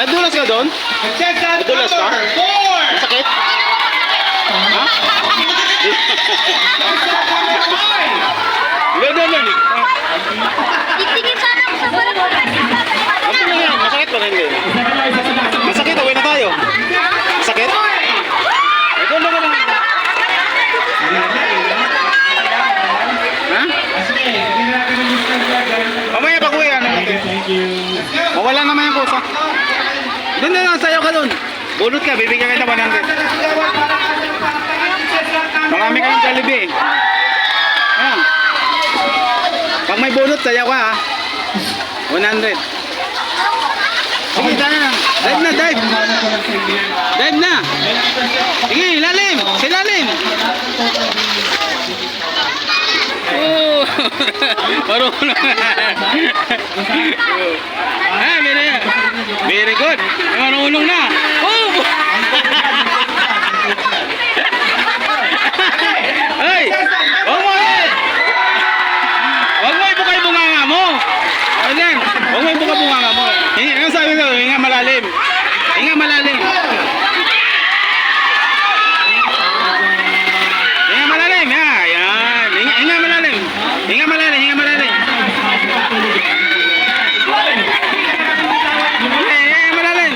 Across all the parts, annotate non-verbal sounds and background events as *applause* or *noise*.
Nadulas ka doon? Contestant Nadulas ka? number four. Sakit? Ha? Contestant number five. Doon. Titigil sana ako sa ko. Ano na yan? Masakit ba hindi? Masakit, away na tayo. Masakit? Eh, doon, doon, doon. Ha? Mamaya pag uwi, ano natin? Mawala naman yung kusa. Doon na lang, sayo ka doon. Bunot ka, bibigyan kita 100. Marami kayong Jollibee. Ayan. Pag may bunot, sayaw ka ha. 100. Sige, tayo na. Dive na, dive. Dive na. Sige, lalim. Sa lalim. Oh, *laughs* marunong. *laughs* ah, very, very good. Marunong na. Oh! Ay! Huwag mo eh! Huwag mo ibuka yung bunganga mo! Ayan! Huwag mo ibuka yung bunganga mo! Hinga, ano sabi ko? Hinga malalim! Hinga malalim! Hinga malalim! Ya, yan! Hinga, hinga malalim! Hinga malalim! Hinga malalim! Hey, hinga malalim!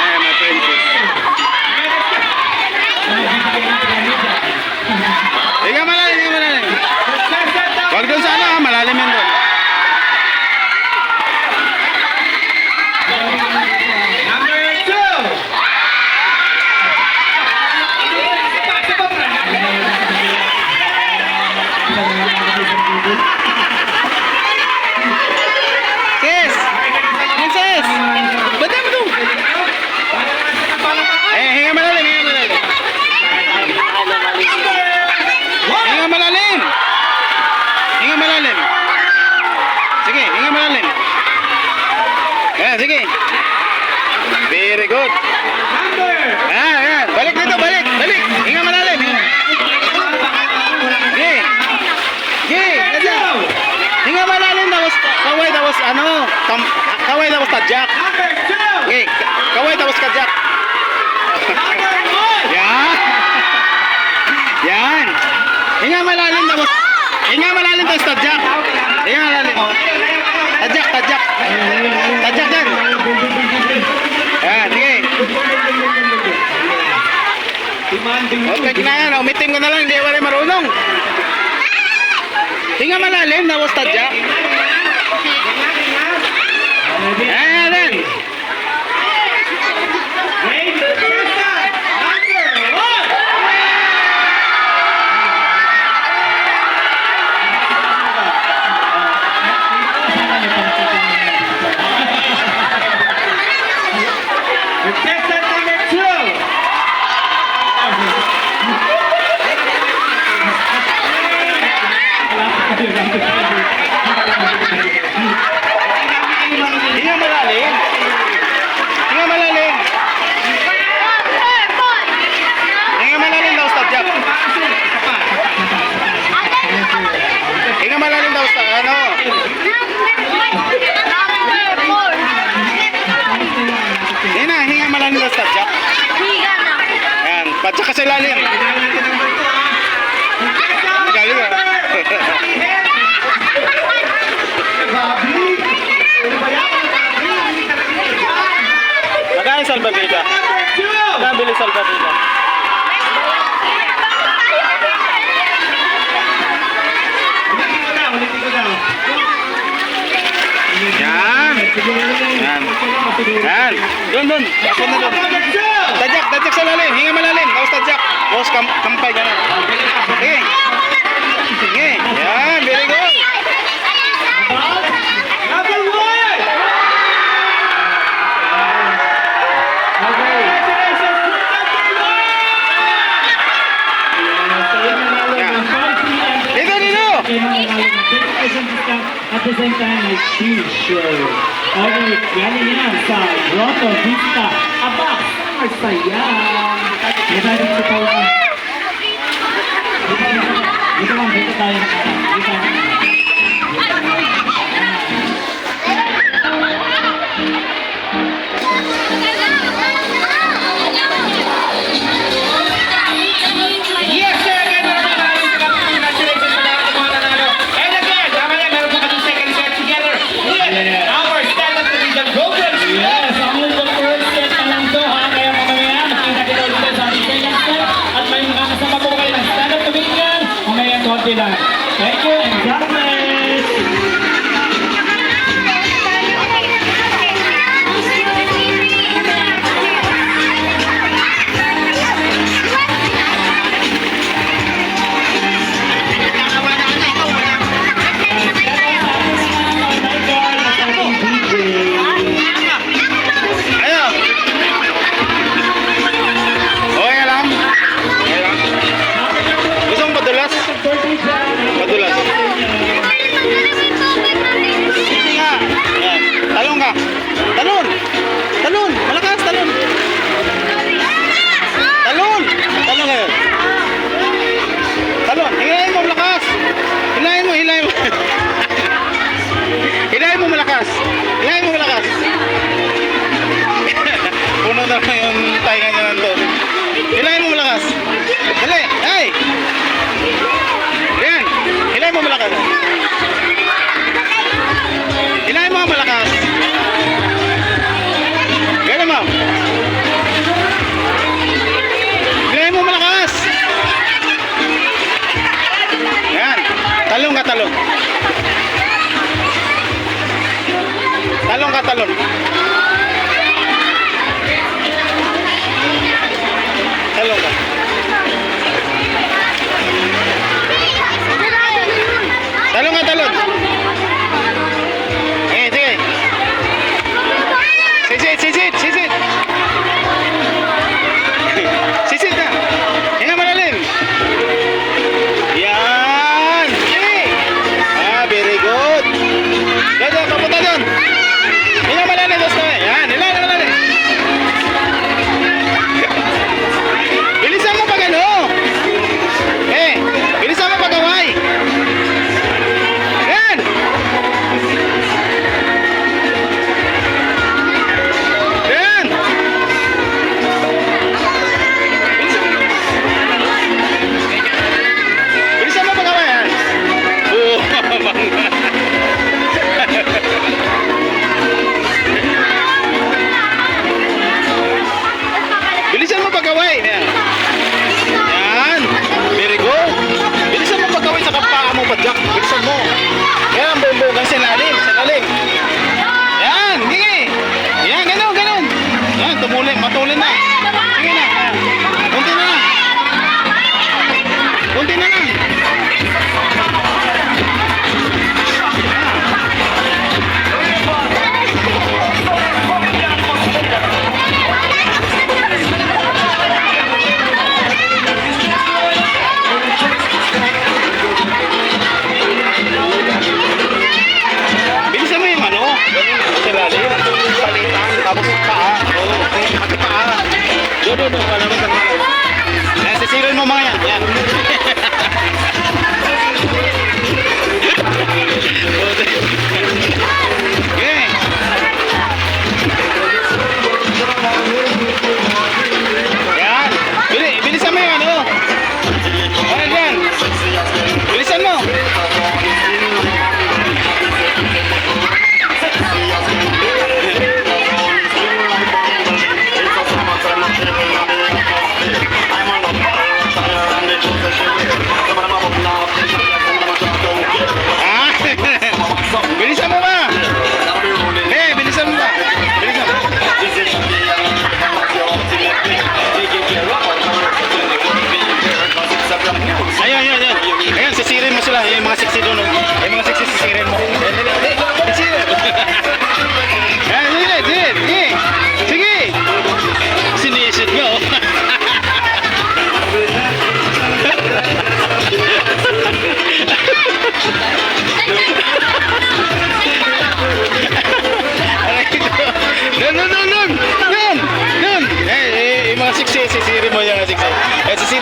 Ay, my princess! Hinga malalim! Hinga malalim! Contestant number Huwag doon sa ano, ha? malalim yan doon. number two. Sis! Princess! Ba't mo doon? Eh, hinga malalim, hinga malalim. Hinga malalim! Hinga malalim. Sige, hinga malalim. Ayan, sige. Very good. Ayan, ayan. Balik dito, balik, balik. Hinga malalim. Sige. Sige. Hinga malalim, tapos kaway, tapos ano, tam, kaway, tapos tadyak. Okay, kaway, tapos one. Yan. Yan. Hinga malalim, tapos, hinga malalim, tapos tadyak. Hinga malalim. Tadyak, tadyak. Tadyak yan. Yan, sige. Okay, kinaya na. Umitim ko na lang, hindi rin marunong. Hinga malalim, tapos tadyak. Yan, padyak ka sa lalim. Galing ah. Magkano salbabida? Magkano bili salbabida? Yan. Yan. Yan. Doon, doon. Ako na doon. Tadyak, tadyak sa lalim. Hinga malalim. Tapos tadyak. Tapos kam kampay ganun. Sige. Sige. Yan. Very good. At the same time, may cheese show. Okay, yan yan sa Grotto Vista. Aba, masaya. Dito dito tayo. Dito lang, dito tayo. Dito tayo. calor.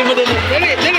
como, como, dale.